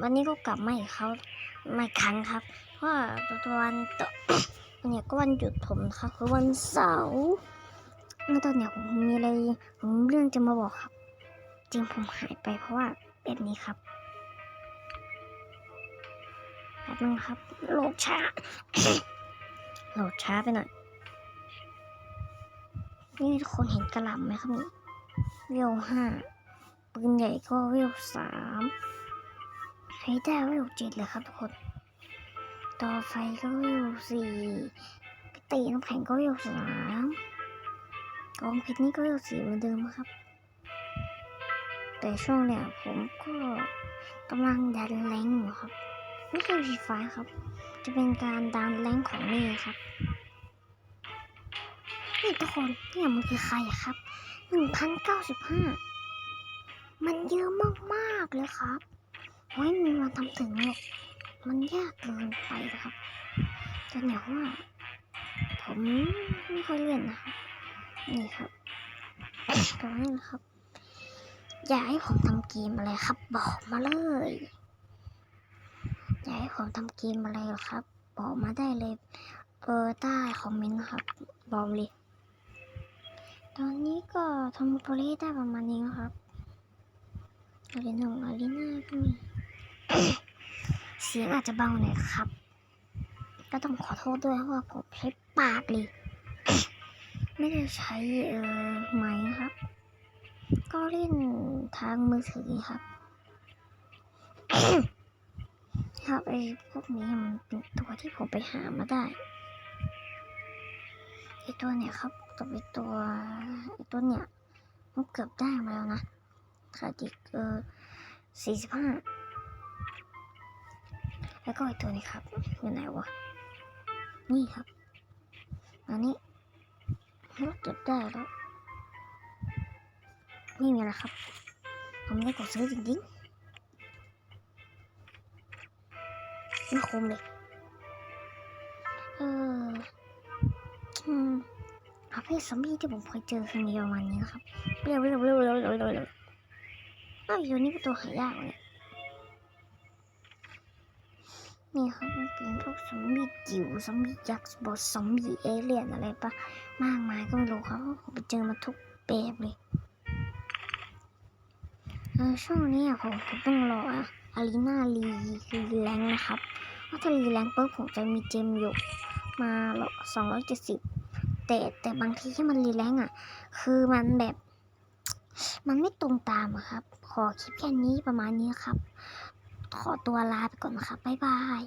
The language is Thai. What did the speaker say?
วันนี้ก็กลับมาอีกเขาไมาอีกครั้งครับ เพราะว่าวันตอวันเนี้ยก็วันหยุดผมครับคือวันเสาร์แล้วตอนเนี้ยผมมีอะไรผมเรื่องจะมาบอกครับ จริงผมหายไปเพราะว่าแบบนี้ครับแป๊บนึงครับโหลดช้าโหลดช้าไปหน่อยนี่ทุกคนเห็นกระหล่ำไหมครับนี่เวลห้า ปืนใหญ่ก็เวลสามไฮด้าเวลเจ็ดเลยครับทุกคน ต่อไฟก็เวลสี่พิตีน้ำแข็งก็เวลสามกองเพชรนี่ก็เวลสี่เหมือนเดิมครับ แต่ช่วงเนี่ยผมก็กำลังดันแรงอยู่ครับ ไม่ใช่ฟีฟ้าครับ จะเป็นการดันแรงของนี่ครับนี่ทุกคนเนี่ยมันคือใครครับหนึ่งพันเก้าสิบห้า มันเยอะมากๆเลยครับโอ้ยมีวันทำถึงหรอกมันยากเกินไปนะครับแต่เนี่ยว่าผมไม่ค่อยเล่นนะครับนี่ครับตรงนี้นะครับ อยากให้ผมทำเกมอะไรครับ บอกมาเลย อยากให้ผมทำเกมอะไรหรอครับ บอกมาได้เลย เออใต้คอมเมนต์ครับ บอกเลย ตอนนี้ก็ทำโปรเลได้ประมาณนี้นะครับ อารีนงอารีน่าก็มีเสียงอาจจะเบาหน่อยครับ ก็ต้องขอโทษด้วยเพราะว่าผมใช้ปากเลย ไม่ได้ใช้เอ่อไม้ครับ ก็เล่นทางมือถือครับครับไอ้พวกนี้มันเป็นตัวที่ผมไปหามาได้ไอตัวเนี่ยครับกับไอตัวไอตัวเนี่ยมันเกือบได้มาแล้วนะ ขาดอีกเออสี่สิบห้าแล้วก็ไอตัวนี้ครับอยู่ไหนวะ นี่ครับ อันนี้เราเก็บได้แล้ว นี่มีอะไรครับ ผมได้กดซื้อจริงๆไม่คมเลย เอออืมประเภทซอมบี้ที่ผมเคยเจอคือมีประมาณนี้นะครับ เร็วเร็วเร็วเร็วเร็วเร็ว เร็วอ้ยตัวนี้เป็นตัวหายากเลยนี่ครับมันเป็นพวกซอมบี้จิ๋วซอมบี้ยักษ์บอสซอมบี้เอเลี่ยนอะไรปะมากมายก็ไม่รู้ครับผมไปเจอมาทุกแบบเลยเออช่วงนี้อะผมผมต้องรออารีนารีรีแรงนะครับว่าถ้ารีแรงปุ๊บผมจะมีเจมอยู่มาสองร้อยเจ็ดสิบแต่แต่บางทีที่มันรีแรงอะ คือมันแบบ มันไม่ตรงตามอะครับ ขอคลิปแค่นี้ประมาณนี้ครับ ขอตัวลาไปก่อนนะครับ บ๊ายบาย